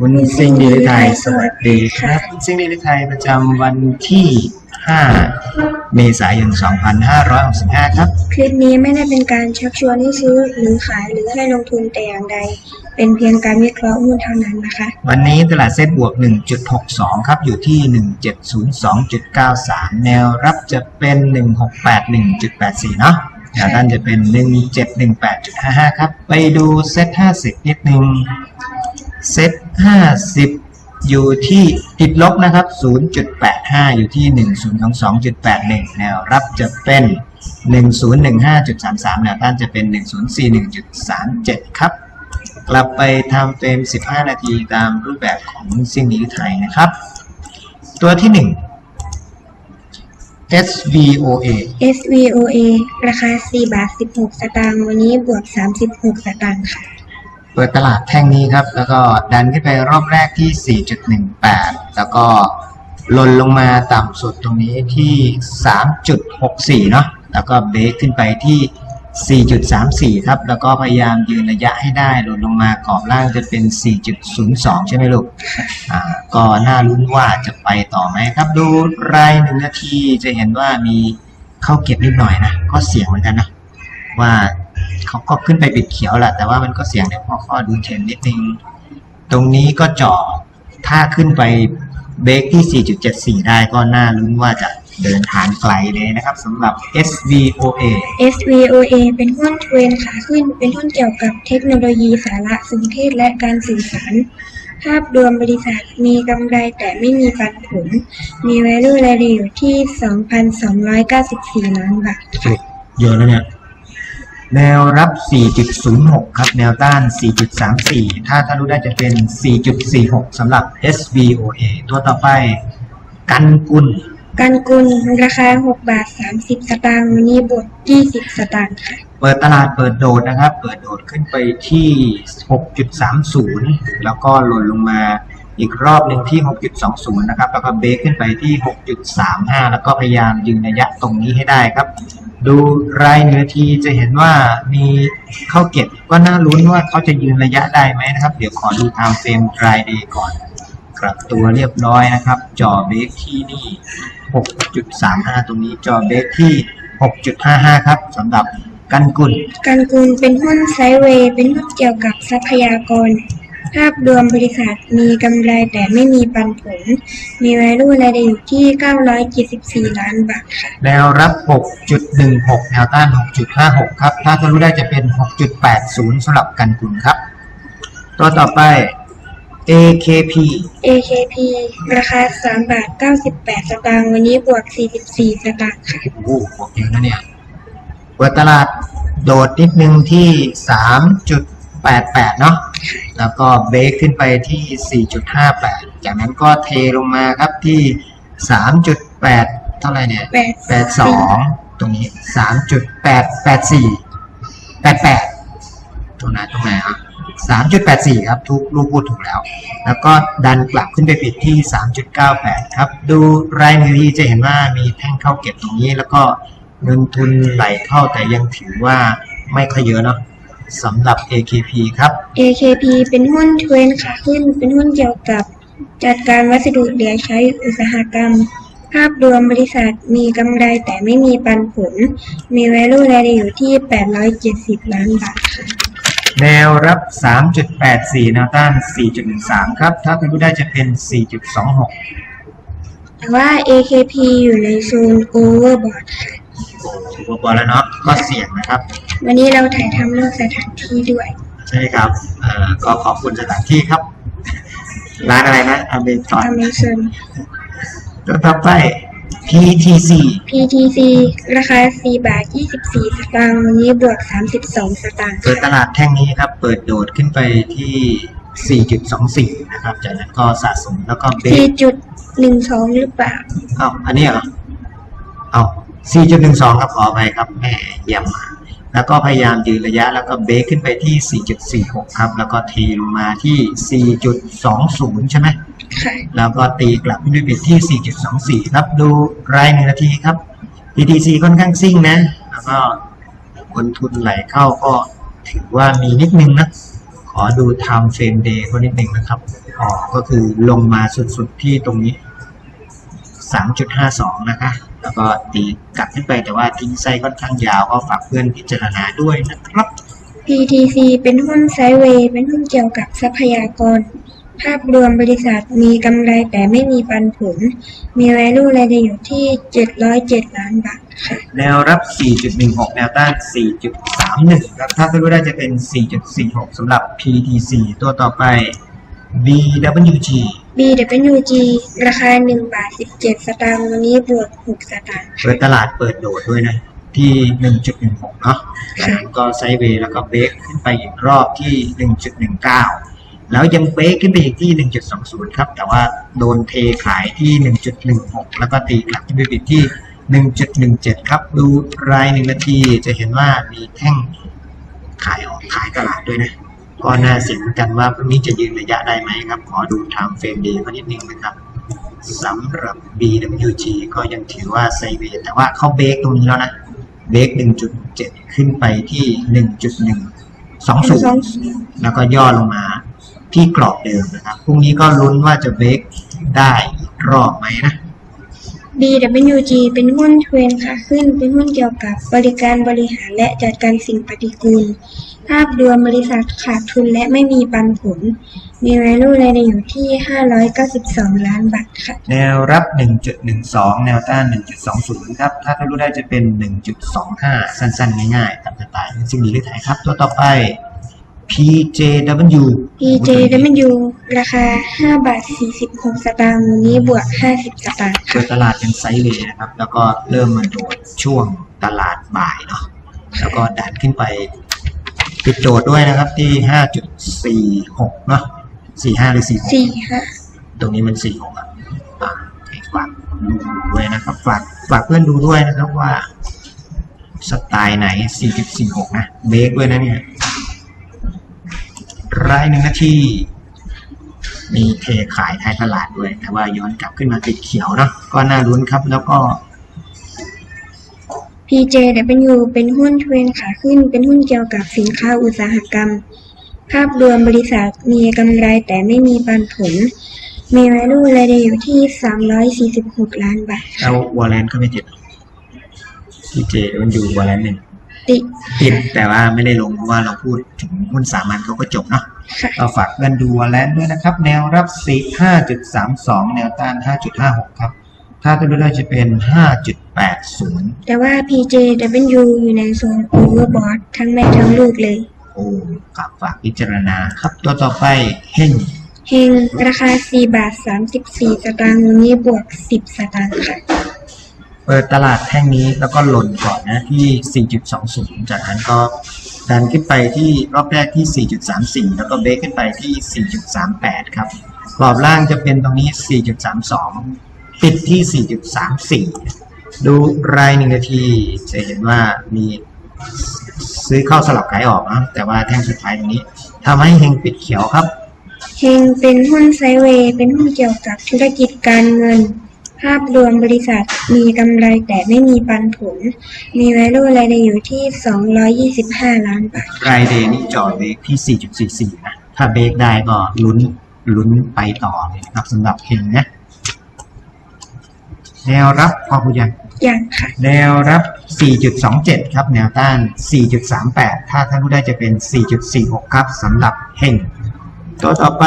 คุณซิงดีลิไทยสวัสดีครับคุณซิงดีลิไทยประจำวันที่ 5 เมษายน 2565 ครับ คลิปนี้ไม่ได้เป็นการชักชวนให้ซื้อหรือขายหรือให้ลงทุนแต่อย่างใด เป็นเพียงการวิเคราะห์หุ้นเท่านั้นนะคะ วันนี้ตลาดเซ็ตบวก 1.62 ครับ อยู่ที่ 1702.93 แนวรับจะเป็น 1681.84 เนาะแนวต้านจะเป็น 1718.55 ครับ ไปดูเซ็ต50 นิดนึงเซ็ต 50 อยู่ที่ติดลบนะครับ 0.85 อยู่ที่ 1022.81 แนวรับจะเป็น 1015.33 แนวต้านจะเป็น 1041.37 ครับ กลับไปทำเฟรม 15 นาทีตามรูปแบบของซิ่งนี้ไทยนะครับ ตัวที่ 1 SVOA SVOA ราคา 4 บาท 16 สตางค์ วันนี้บวก 36 สตางค์ค่ะ เปิดตลาดแท่งนี้ครับ แล้วก็ดันขึ้นไปรอบแรกที่ 4.18 แล้วก็หล่นลงมาต่ำสุดตรงนี้ที่ 3.64 เนาะแล้วก็เบรกขึ้นไปที่ 4.34 ครับ แล้วก็พยายามยืนระยะให้ได้หล่นลงมากรอบล่างจะเป็น 4.02 ใช่ไหมลูก อ่า ก็น่าลุ้นว่าจะไปต่อไหมครับ ดูรายหนึ่งนาทีจะเห็นว่ามีเข้าเก็บนิดหน่อยนะ ก็เสี่ยงเหมือนกันนะ ว่า เขาก็ขึ้นไปปิดเขียวแหละแต่ว่ามันก็เสี่ยงเดี๋ยวพอข้อดูเทรนด์นิดนึง ตรงนี้ก็เจาะถ้าขึ้นไปเบรกที่ 4.74 ได้ก็น่าลุ้นว่าจะเดินทางไกลเลยนะครับสำหรับ SVOA SVOA เป็นหุ้นเทรนด์ขาขึ้น เป็นหุ้นเกี่ยวกับเทคโนโลยีสารสนเทศและการสื่อสาร ภาพรวมบริษัทมีกำไรแต่ไม่มีปันผล มี value รายได้อยู่ที่ 2,294 ล้านบาทเยอะแล้วเนี่ย แนวรับ 4.06 ครับ แนวต้าน 4.34 ถ้าทะลุได้จะเป็น 4.46 สำหรับ SVOA ตัวต่อไป กันกุล กันกุลราคา 6 บาท 30 สตางค์วันนี้บวก20 สตางค์ค่ะ เปิดตลาดเปิดโดดนะครับ เปิดโดดขึ้นไปที่ 6.30 แล้วก็หล่นลงมาอีกรอบหนึ่งที่ 6.20 นะครับ แล้วก็เบรกขึ้นไปที่ 6.35 แล้วก็พยายามยืนระยะตรงนี้ให้ได้ครับ ดูรายเนื้อทีจะเห็นว่ามีเข้าเก็บก็น่าลุ้นว่าเขาจะยืนระยะได้ไหมนะครับ เดี๋ยวขอดูไทม์เฟรมรายเดย์ก่อน กลับตัวเรียบร้อยนะครับจอเบรกที่นี่ 6.35 ตรงนี้จอเบรกที่ 6.55 ครับสำหรับกันกุลกันกุลเป็นหุ้นไซด์เวย์เป็นหุ้นเกี่ยวกับทรัพยากร ภาพรวมบริษัทมีกำไรแต่ไม่มีปันผล มี value รายได้อยู่ที่ 974 ล้านบาทค่ะ แนวรับ 6.16 แนวต้าน 6.56 ครับ ถ้าทะลุได้จะเป็น 6.80สำหรับกันกุลครับ ตัวต่อไป AKP AKP ราคา3บาท98 สตางค์วันนี้บวก 44 สตางค์ค่ะ โอ้โหบวกเยอะนะเนี่ย เปิดตลาดโดดนิดนึงที่ 3.88 เนาะแล้วก็เบรกขึ้นไปที่ 4.58 จากนั้นก็เทลงมาครับที่ 3.8 เท่าไหร่เนี่ย 82 ตรงนี้ 3.884 88 ตรงไหนตรงไหนอะ3.84 ครับ ทุกลูกพูดถูกแล้ว แล้วก็ดันกลับขึ้นไปปิดที่ 3.98 ครับ ดูรายมือที่จะเห็นว่ามีแท่งเข้าเก็บตรงนี้ แล้วก็เงินทุนไหลเข้าแต่ยังถือว่าไม่ค่อยเยอะเนาะ สำหรับ AKP ครับ AKP เป็นหุ้นเทรนด์ขาขึ้น เป็นหุ้นเกี่ยวกับ จัดการวัสดุเหลือใช้อุตสาหกรรม ภาพรวมบริษัทมีกำไรแต่ไม่มีปันผล มี value รายได้อยู่ที่ 870 ล้านบาทค่ะ แนวรับ 3.84แนวต้าน 4.13 ครับ ถ้าเป็นผู้ได้จะเป็น 4.26 แต่ว่า AKP อยู่ในโซน overbought ค่ะถือว่าพอแล้วเนาะก็เสี่ยงนะครับ วันนี้เราถ่ายทำนอกสถานที่ด้วย ใช่ครับเอ่อก็ขอบคุณสถานที่ครับ ร้านอะไรนะอเมซอน Amazon ตัวต่อไป PTC PTC ราคา 4 บาท 24 สตางค์วันนี้บวก 32 สตางค์เปิดตลาดแท่งนี้ครับ เปิดโดดขึ้นไปที่ 4.24 นะครับ จากนั้นก็สะสมแล้วก็เบรก4.12 หรือเปล่าเอ้าอันนี้เหรอเอ้า4.12 ครับขอไปครับแหมเยี่ยมมาก แล้วก็พยายามยืนระยะแล้วก็เบรกขึ้นไปที่ 4.46 ครับ แล้วก็เทลงมาที่ 4.20 ใช่ไหมค่ะแล้วก็ตีกลับด้วยบิดที่ 4.24 ครับ ดูรายหนึ่งนาทีครับ PTC ค่อนข้างซิ่งนะ แล้วก็คนทุนไหลเข้าก็ถือว่ามีนิดนึงนะ ขอดู time frame day เขานิดนึงนะครับออกก็คือลงมาสุดๆที่ตรงนี้ 3.52 นะคะ แล้วก็ตีกลับขึ้นไปแต่ว่าทิ้งไส้ค่อนข้างยาวก็ฝากเพื่อนพิจารณาด้วยนะครับ PTC เป็นหุ้นไซด์เวย์เป็นหุ้นเกี่ยวกับทรัพยากร ภาพรวมบริษัทมีกำไรแต่ไม่มีปันผล มี value รายได้อยู่ที่ 707 ล้านบาทค่ะแนวรับ 4.16 แนวต้าน 4.31ครับถ้าจะรู้ได้จะเป็น 4.46สำหรับ PTC ตัวต่อไป BWG BWG ราคา1บาท17สตางค์วันนี้บวก6สตางค์ เปิดตลาดเปิดโดดด้วยนะที่ 1.16 เนาะจากนั้นก็ไซด์เวย์แล้วก็เบรกขึ้นไปอีกรอบที่ 1.19 แล้วยังเบรกขึ้นไปอีกที่ 1.20 ครับ แต่ว่าโดนเทขายที่ 1.16 แล้วก็ตีกลับขึ้นไปปิดที่ 1.17 ครับ ดูรายหนึ่งนาทีจะเห็นว่ามีแท่งขายออกขายตลาดด้วยนะ ก็น่าเสียงเหมือนกันว่าพรุ่งนี้จะยืนระยะได้ไหมครับ ขอดู time frame day เขานิดนึงนะครับสำหรับ BWG ก็ยังถือว่าไซเวแต่ว่าเข้าเบรกตรงนี้แล้วนะ เบรก1.7 ขึ้นไปที่ 1.120 แล้วก็ย่อลงมาที่กรอบเดิมนะครับ พรุ่งนี้ก็ลุ้นว่าจะเบรกได้อีกรอบไหมนะ BWG เป็นหุ้นเทรนค่ะขึ้น เป็นหุ้นเกี่ยวกับบริการบริหารและจัดการสิ่งปฏิกูล ภาพรวมบริษัทขาดทุนและไม่มีปันผล มี value รายได้อยู่ที่ 592 ล้านบาทค่ะ แนวรับ 1.12 แนวต้าน 1.20 ครับ ถ้าท่านรู้ได้จะเป็น 1.25 สั้นๆ ง่ายๆตามสไตล์ซึ่งมีหรือไทยครับ ตัวต่อไป PJW PJW ราคา 5 บาท 46 สตางค์วันนี้บวก 50 สตางค์เปิค่ะดตลาดเป็นไซด์เวย์นะครับ แล้วก็เริ่มมาโดดช่วงตลาดบ่ายเนาะแล้วก็ดันขึ้นไปปิดโดดด้วยนะครับที่ 5.46 เนาะ45 หรือ 46 4ค่ะตรงนี้มัน 46 อะอ่าให้ฝากดูด้วยนะครับ ฝากฝากเพื่อนดูด้วยนะครับว่า สไตล์ไหน 4.46 นะ เบรกด้วยนะเนี่ย รายหนึ่งนาทีมีเทขายท้ายตลาดด้วย แต่ว่าย้อนกลับขึ้นมาติดเขียวเนาะก็น่าลุ้นครับ แล้วก็ PJW เป็นหุ้นเทรนขาขึ้น เป็นหุ้นเกี่ยวกับสินค้าอุตสาหกรรม ภาพรวมบริษัทมีกำไรแต่ไม่มีปันผล มี value รายได้อยู่ที่ 346 ล้านบาทแล้ววอลเลนก็ไม่ติดพีเจมันอยู่วอลเลนหนึ่ง ติติดแต่ว่าไม่ได้ลงเพราะว่าเราพูดถึงหุ้นสามัญเขาก็จบเนาะค่ะก็ฝากเพื่อนดูวอลเลนด้วยนะครับ แนวรับสี่ห้าจุดสามสองแนวต้านห้าจุดห้าหกครับ ถ้าตัวเลือกจะเป็นห้าจุดแปดศูนย์แต่ว่า PJW อยู่ในโซน overbought ทั้งแม่ทั้งลูกเลย โอ้กับฝากพิจารณาครับ ตัวต่อไปเฮงเฮงราคา 4 บาท 34 สตางค์วันนี้บวก 10 สตางค์ค่ะ เปิดตลาดแท่งนี้แล้วก็หล่นก่อนนะที่ 4.20 จากนั้นก็ดันขึ้นไปที่รอบแรกที่ 4.34 แล้วก็เบรกขึ้นไปที่ 4.38 ครับกรอบล่างจะเป็นตรงนี้ 4.32 ปิดที่ 4.34 ดูรายหนึ่งนาที จะเห็นว่ามีซื้อเข้าสลับขายออกนะแต่ว่าแท่งสุดท้ายตรงนี้ทำให้เฮงปิดเขียวครับ เฮงเป็นหุ้นไซเวย์เป็นหุ้นเกี่ยวกับธุรกิจการเงิน ภาพรวมบริษัทมีกำไรแต่ไม่มีปันผล มี value รายได้อยู่ที่ 225 ล้านบาท รายเดย์นี่จอดเบรกที่ 4.44 นะ ถ้าเบรกได้ก็ลุ้นลุ้นไปต่อเลยนะครับสำหรับเฮงนะ แนวรับพอคุณยัง อย่างค่ะ แนวรับ 4.27 ครับ แนวต้าน 4.38 ถ้าท่านรู้ได้จะเป็น 4.46 ครับสำหรับเฮงตัวต่อไป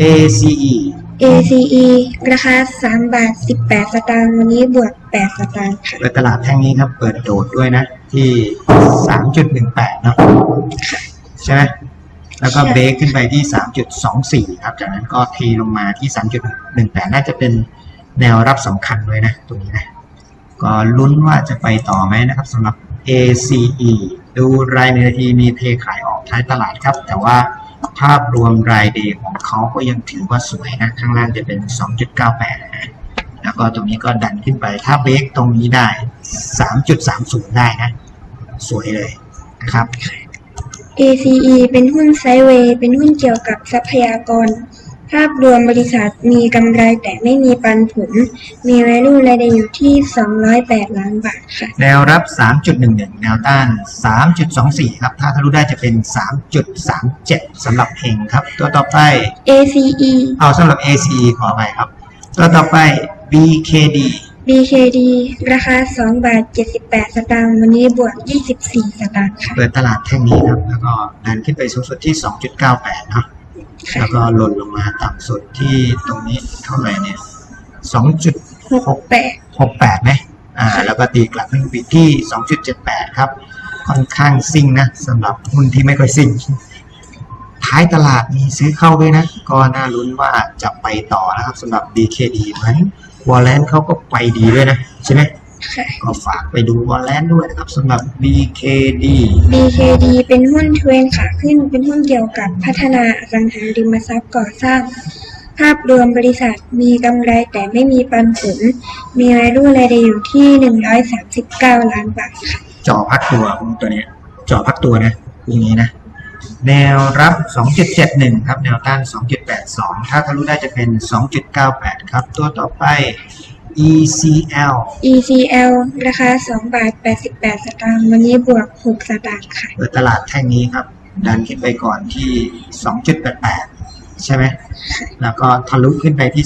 ACE ACE ราคา3บาท18สตางค์วันนี้บวก8สตางค์ค่ะเปิดตลาดแท่งนี้ครับ เปิดโดดด้วยนะ ที่ 3.18 เนาะใช่ไหมแล้วก็ใช่ เบรกขึ้นไปที่ 3.24 ครับ จากนั้นก็เทลงมาที่ 3.18 น่าจะเป็นแนวรับสำคัญด้วยนะ ตรงนี้นะ ก็ลุ้นว่าจะไปต่อไหมนะครับสำหรับ ACE ดูรายในนาทีมีเทขายออกท้ายตลาดครับ แต่ว่า ภาพรวมรายเดย์ของเขาก็ยังถือว่าสวยนะ ข้างล่างจะเป็น 2.98นะแล้วก็ตรงนี้ก็ดันขึ้นไป ถ้าเบรกตรงนี้ได้ 3.30 ได้นะ สวยเลยนะครับ ACE เป็นหุ้นไซด์เวย์ เป็นหุ้นเกี่ยวกับทรัพยากร ภภาพรวมบริษัทมีกำไรแต่ไม่มีปันผล มี value รายได้อยู่ที่ 208 ล้านบาทค่ะ แนวรับ 3.11 แนวต้าน 3.24 ครับ ถ้าทะลุได้จะเป็น 3.37สำหรับเพงครับ ตัวต่อไป ACE เอาสำหรับ AC ขอไปครับ ตัวต่อไป BKD BKD ราคา 2 บาท 78 สตางค์ วันนี้บวก 24 สตางค์ค่ะ เปิดตลาดแท่งนี้ครับ แล้วก็ดันขึ้นไปสูงสุดที่ 2.98 เนาะค่ะ แล้วก็หล่นลงมาต่ำสุดที่ตรงนี้เท่าไหร่เนี่ย2.68 68ไหมอ่า แล้วก็ตีกลับขึ้นไปที่2.78ครับ ค่อนข้างซิ่งนะสำหรับหุ้นที่ไม่ค่อยซิ่ง ท้ายตลาดมีซื้อเข้าด้วยนะ ก็น่าลุ้นว่าจะไปต่อนะครับสำหรับ BKD เหมือนวอลเลนเขาก็ไปดีด้วยนะ ใช่ไหมค่ะ ก็ฝากไปดูวอลเลนด้วยนะครับสำหรับ BKD BKD เป็นหุ้นเทรนขาขึ้น เป็นหุ้นเกี่ยวกับพัฒนาอสังหาริมทรัพย์ก่อสร้าง ภาพรวมบริษัทมีกำไรแต่ไม่มีปันผล มี value รายได้อยู่ที่ 139 ล้านบาทค่ะจอพักตัวหุ้นตัวเนี้ยจอพักตัวนะอย่างนี้นะ แนวรับ 2.71ครับ แนวต้าน2.82 ถ้าทะลุได้จะเป็น2.98 ครับ ตัวต่อไป ECL ECL ราคา2บาท88 สตางค์ วันนี้บวก 6 สตางค์ค่ะ เปิดตลาดแท่งนี้ครับ ดันขึ้นไปก่อนที่ 2.88 ใช่ไหม แล้วก็ทะลุขึ้นไปที่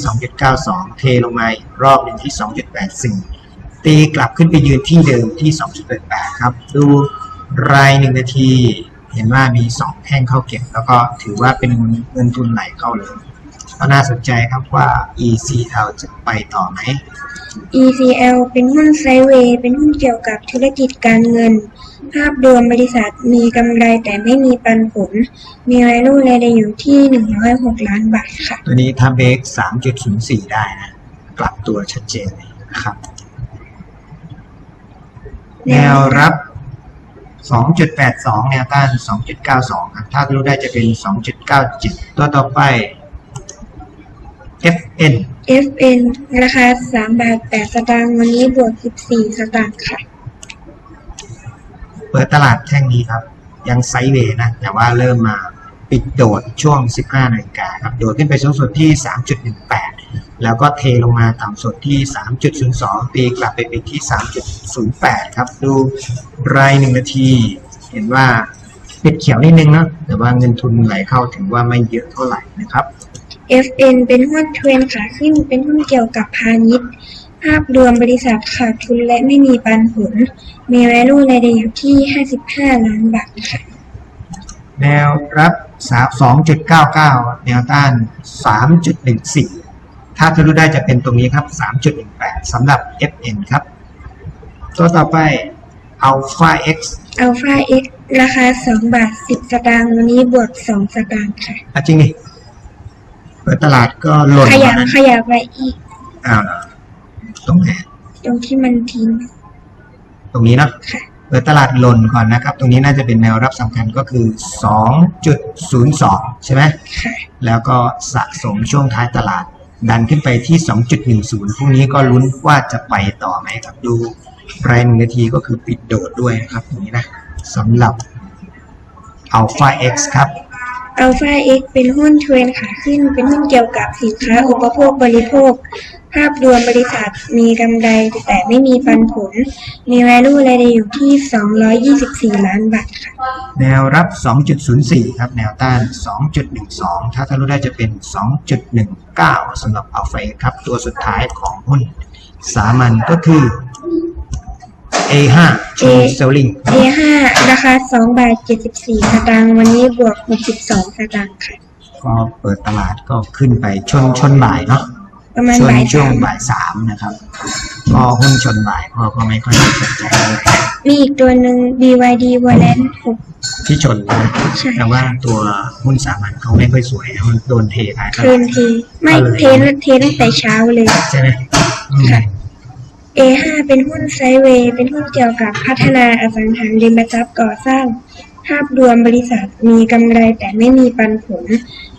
2.92 เทลงมาอีกรอบหนึ่งที่ 2.84 ตีกลับขึ้นไปยืนที่เดิมที่ 2.88 ครับ ดูรายหนึ่งนาที เห็นว่ามี 2 แท่งเข้าเก็บ แล้วก็ถือว่าเป็นเงินทุนไหลเข้าเลย ก็น่าสนใจครับว่า ECL จะไปต่อไหม ECL เป็นหุ้นไซด์เวย์ เป็นหุ้นเกี่ยวกับธุรกิจการเงิน ภาพรวมบริษัทมีกำไรแต่ไม่มีปันผล มี value รายได้อยู่ที่ 106 ล้านบาทค่ะ ตัวนี้ถ้าเบรก3.04 ได้นะ กลับตัวชัดเจนเลยนะครับ แนวรับ 2.82 แนวต้าน 2.92 ครับ ถ้ารู้ได้จะเป็น 2.97 ตัวต่อไป FN FN ราคา3บาท8สตางค์วันนี้บวก14สตางค์ค่ะ เปิดตลาดแท่งนี้ครับ ยังไซด์เวย์นะ แต่ว่าเริ่มมาปิดโดดช่วง 15นาฬิกาครับ โดดขึ้นไปสูงสุดที่ 3.18 แล้วก็เทลงมาต่ำสุดที่ 3.02 ตีกลับไปปิดที่ 3.08 ครับ ดูรายหนึ่งนาที เห็นว่าปิดเขียวนิดนึงนะแต่ว่าเงินทุนไหลเข้าถึงว่าไม่เยอะเท่าไหร่นะครับ FN เป็นหุ้นเทรนขาขึ้น เป็นหุ้นเกี่ยวกับพาณิชย์ ภาพรวมบริษัทขาดทุนและไม่มีปันผล มี value รายได้อยู่ที่ 55 ล้านบาทค่ะ แนวรับ 2.99 แนวต้าน 3.14 ถ้าทะลุได้จะเป็นตรงนี้ครับ 3.18 สำหรับ FN ครับ ตัวต่อไป Alpha X Alpha X ราคา 2 บาท 10 สตางค์ วันนี้บวก 2 สตางค์ค่ะอะจริงดิเปิดตลาดก็หล่นขยับมาขยับไปอีกอ้าวตรงไหนตรงที่มันทิ้งตรงนี้เนาะค่ะเปิดตลาดหล่นก่อนนะครับ ตรงนี้น่าจะเป็นแนวรับสำคัญก็คือ 2.02 ใช่ไหมค่ะแล้วก็สะสมช่วงท้ายตลาด ดันขึ้นไปที่ 2.10 พรุ่งนี้ก็ลุ้นว่าจะไปต่อไหมครับ ดูรายหนึ่งนาทีก็คือปิดโดดด้วยนะครับตรงนี้นะสำหรับ Alpha X ครับ Alpha X เป็นหุ้นเทรนขาขึ้น เป็นหุ้นเกี่ยวกับสินค้าอุปโภคบริโภค ภาพรวมบริษัทมีกำไรแต่ไม่มีปันผล มี value รายได้อยู่ที่ 224 ล้านบาทค่ะ แนวรับ 2.04 ครับ แนวต้าน 2.12 ถ้าทะลุได้จะเป็น 2.19สำหรับ Alpha X ครับ ตัวสุดท้ายของหุ้นสามัญก็คือ A5 True Selling A5 ราคา2บาท74สตางค์วันนี้บวก62สตางค์ค่ะ ก็เปิดตลาดก็ขึ้นไปชนชนบ่ายเนาะประมาณชนบ่ายช่วสางมบ่ายสามนะครับ ก็หุ้นชนบ่ายพ่อก็ไม่ค่อยสนใจเท่าไหร่มีอีกตัวหนึ่ง BYD Wallet ที่ชนนะ6ใช่ แต่ว่าตัวหุ้นสามัญเขาไม่ค่อยสวยมันโดนเทขายเทรนเทไม่เทรนเทรนตั้งแต่เช้าเลย ใช่ไหมอืมค่ะ A5 เป็นหุ้นไซด์เวย์เป็นหุ้นเกี่ยวกับพัฒนาอสังหาริมทรัพย์ก่อสร้าง ภาพรวมบริษัทมีกำไรแต่ไม่มีปันผล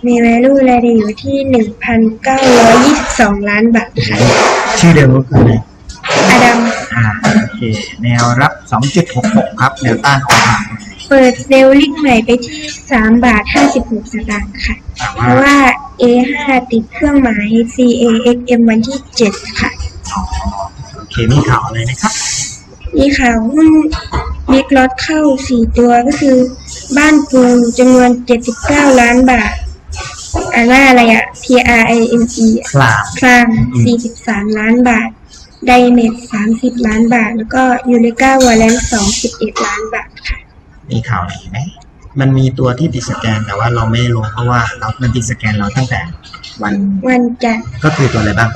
มี value รายได้อยู่ที่ 1,922 ล้านบาทค่ะชื่อเดิมก็คืออะไรอดัมอ่าโอเค แนวรับ 2.66 ครับ แนวต้านออกมาเปิดเซลล์ลิงก์ใหม่ไปที่3บาท56สตางค์ค่ะแต่เพว่าราะว่า A5 ติดเครื่องหมาย CAXM วันที่ 7 ค่ะอ๋อโอเค มีข่าวอะไรนะครับ มีข่าวหุ้นบิ๊กล็อตเข้า4ตัวก็คือ บ้านปูจำนวน79ล้านบาทอ่าหน้าอะไรอะ P R I M E คลามคลาง43ล้านบาท ไดเมท30ล้านบาท แล้วก็ยูริก้าวอลเลน21ล้านบาทค่ะมีข่าวไหนไหมมันมีตัวที่ติดสแกนแต่ว่าเราไม่ลงเพราะว่าเรามันติดสแกนเราตั้งแต่วันวันจันทร์ก็คือตัวอะไรบ้าง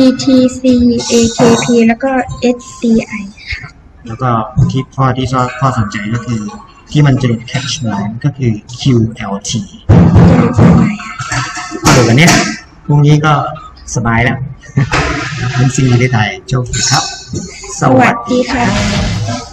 ETC AKP แล้วก็ SCI ค่ะ แล้วก็ที่ข้อที่ชอบข้อสนใจก็คือ ที่มันจะหลุด catchment ก็คือ QLT จะรู้สึกไงอะเดี๋ยวกันเนี้ยพรุ่งนี้ก็สบายแล้วเป็นซีได้ไทยโชคดีครับ สวัสดีค่ะ